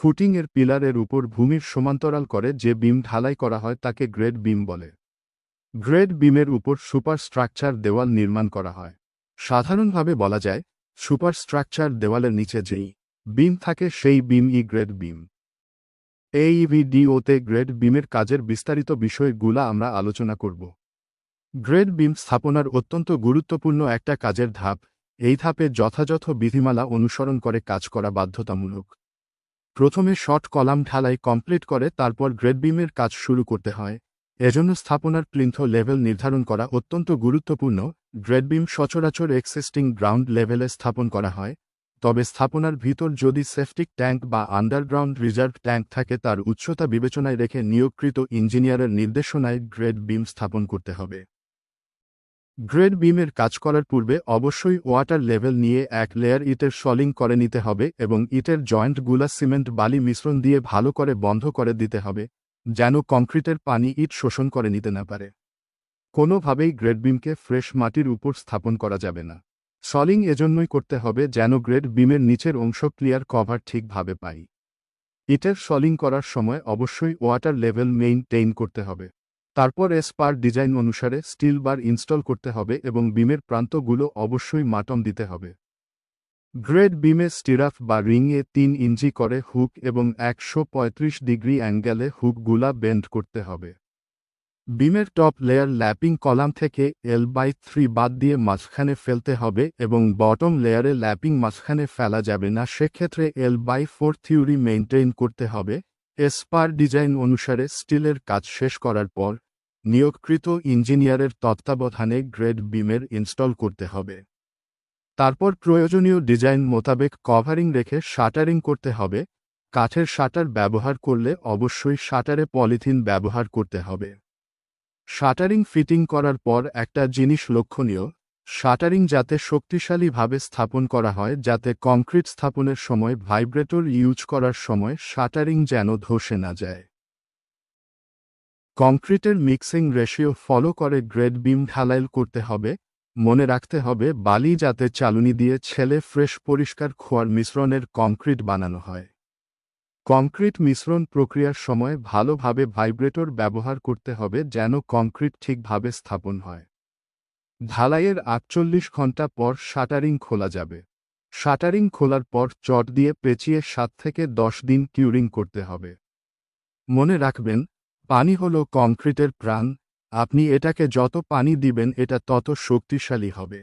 ফুটিংয়ের পিলারের উপর ভূমির সমান্তরাল করে যে বিম ঢালাই করা হয় তাকে গ্রেড বিম বলে। গ্রেড বিমের উপর সুপার স্ট্রাকচার দেওয়াল নির্মাণ করা হয়। সাধারণভাবে বলা যায়, সুপার স্ট্রাকচার দেওয়ালের নিচে যেই বিম থাকে সেই বিম। ই গ্রেড বিম এই ভিডিওতে গ্রেড বিমের কাজের বিস্তারিত বিষয়গুলা আমরা আলোচনা করব। গ্রেড বিম স্থাপনার অত্যন্ত গুরুত্বপূর্ণ একটা কাজের ধাপ, এই ধাপে যথাযথ বিধিমালা অনুসরণ করে কাজ করা বাধ্যতামূলক। প্রথমে শর্ট কলাম ঢালাই কমপ্লিট করে তারপর গ্রেড বিমের কাজ শুরু করতে হয়। এজন্য স্থাপনার প্লিন্থ লেভেল নির্ধারণ করা অত্যন্ত গুরুত্বপূর্ণ। গ্রেড বিম সচরাচর এক্সিস্টিং গ্রাউন্ড লেভেলে স্থাপন করা হয়। তবে স্থাপনার ভিতর যদি সেফটিক ট্যাঙ্ক বা আন্ডারগ্রাউন্ড রিজার্ভ ট্যাঙ্ক থাকে তার উচ্চতা বিবেচনায় রেখে নিয়োগকৃত ইঞ্জিনিয়ারের নির্দেশনায় গ্রেড বিম স্থাপন করতে হবে। গ্রেড বিমের কাজ করার পূর্বে অবশ্যই ওয়াটার লেভেল নিয়ে এক লেয়ার ইটের সলিং করে নিতে হবে এবং ইটের জয়েন্টগুলা সিমেন্ট বালি মিশ্রণ দিয়ে ভালো করে বন্ধ করে দিতে হবে, যেন কংক্রিটের পানি ইট শোষণ করে নিতে না পারে। কোনোভাবেই গ্রেড বিমকে ফ্রেশ মাটির উপর স্থাপন করা যাবে না। সলিং এজন্যই করতে হবে যেন গ্রেড বিমের নিচের অংশ ক্লিয়ার কভার ঠিকভাবে পাই ইটের সলিং করার সময় অবশ্যই ওয়াটার লেভেল মেইনটেইন করতে হবে। তারপর এসপার ডিজাইন অনুসারে স্টিল বার ইনস্টল করতে হবে এবং বিমের প্রান্তগুলো অবশ্যই মাটম দিতে হবে। গ্রেড বিমে স্টিরাফ বা রিংয়ে তিন ইঞ্চি করে হুক এবং একশো পঁয়ত্রিশ ডিগ্রি অ্যাঙ্গেলে হুকগুলা বেন্ড করতে হবে। বিমের টপ লেয়ার ল্যাপিং কলাম থেকে এল বাই থ্রি বাদ দিয়ে মাঝখানে ফেলতে হবে এবং বটম লেয়ারে ল্যাপিং মাঝখানে ফেলা যাবে না, সেক্ষেত্রে L by four theory maintain করতে হবে। এসপার ডিজাইন অনুসারে স্টিলের কাজ শেষ করার পর নিয়োগকৃত ইঞ্জিনিয়ারের তত্ত্বাবধানে গ্রেড বিমের ইনস্টল করতে হবে। তারপর প্রয়োজনীয় ডিজাইন মোতাবেক কভারিং রেখে শাটারিং করতে হবে। কাঠের শাটার ব্যবহার করলে অবশ্যই শাটারে পলিথিন ব্যবহার করতে হবে। শাটারিং ফিটিং করার পর একটা জিনিস লক্ষণীয়, শাটারিং যাতে শক্তিশালীভাবে স্থাপন করা হয়, যাতে কংক্রিট স্থাপনের সময় ভাইব্রেটর ইউজ করার সময় শাটারিং যেন ধসে না যায়। কংক্রিটের মিক্সিং রেশিও ফলো করে গ্রেড বিম ঢালাইল করতে হবে, মনে রাখতে হবে বালি যাতে চালুনি দিয়ে ছেলে ফ্রেশ পরিষ্কার খোয়ার মিশ্রণের কংক্রিট বানানো হয়। কংক্রিট মিশ্রণ প্রক্রিয়ার সময় ভালোভাবে ভাইব্রেটর ব্যবহার করতে হবে যেন কংক্রিট ঠিকভাবে স্থাপন হয়। ঢালাইয়ের আটচল্লিশ ঘণ্টা পর শাটারিং খোলা যাবে। শাটারিং খোলার পর চট দিয়ে পেঁচিয়ে সাত থেকে দশ দিন কিউরিং করতে হবে। মনে রাখবেন পানি হল কংক্রিটের প্রাণ আপনি এটাকে যত পানি দিবেন এটা তত শক্তিশালী হবে।